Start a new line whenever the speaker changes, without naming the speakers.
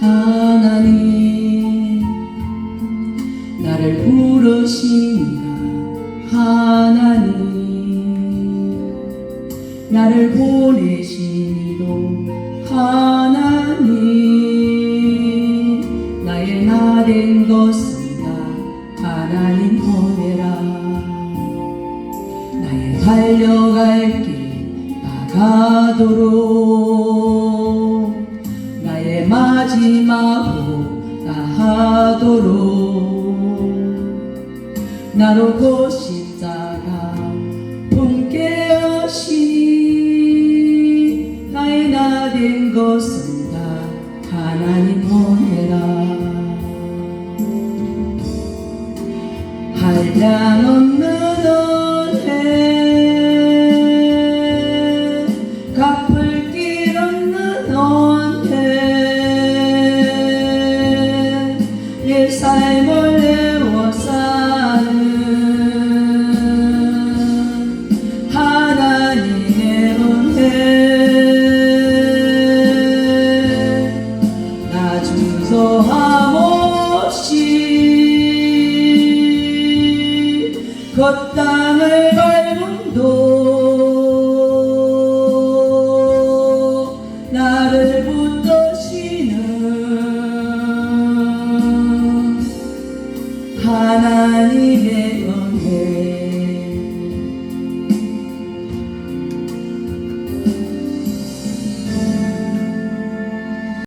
하나님 나를 부르시니라 하나님 나를 보내시니도 하나님 나의 나 된 것은 다. 하나님 보내라. 나의 달려갈 길 나가도록 하도록 나로고 싶다가 품게 하시 나의 나 된 것은 다 하나님 보내라. 한량 없는 삶을 내워 사는 하나님의 은혜. 나 중소함없이 그 땅을 밟은 도 하나님의 은혜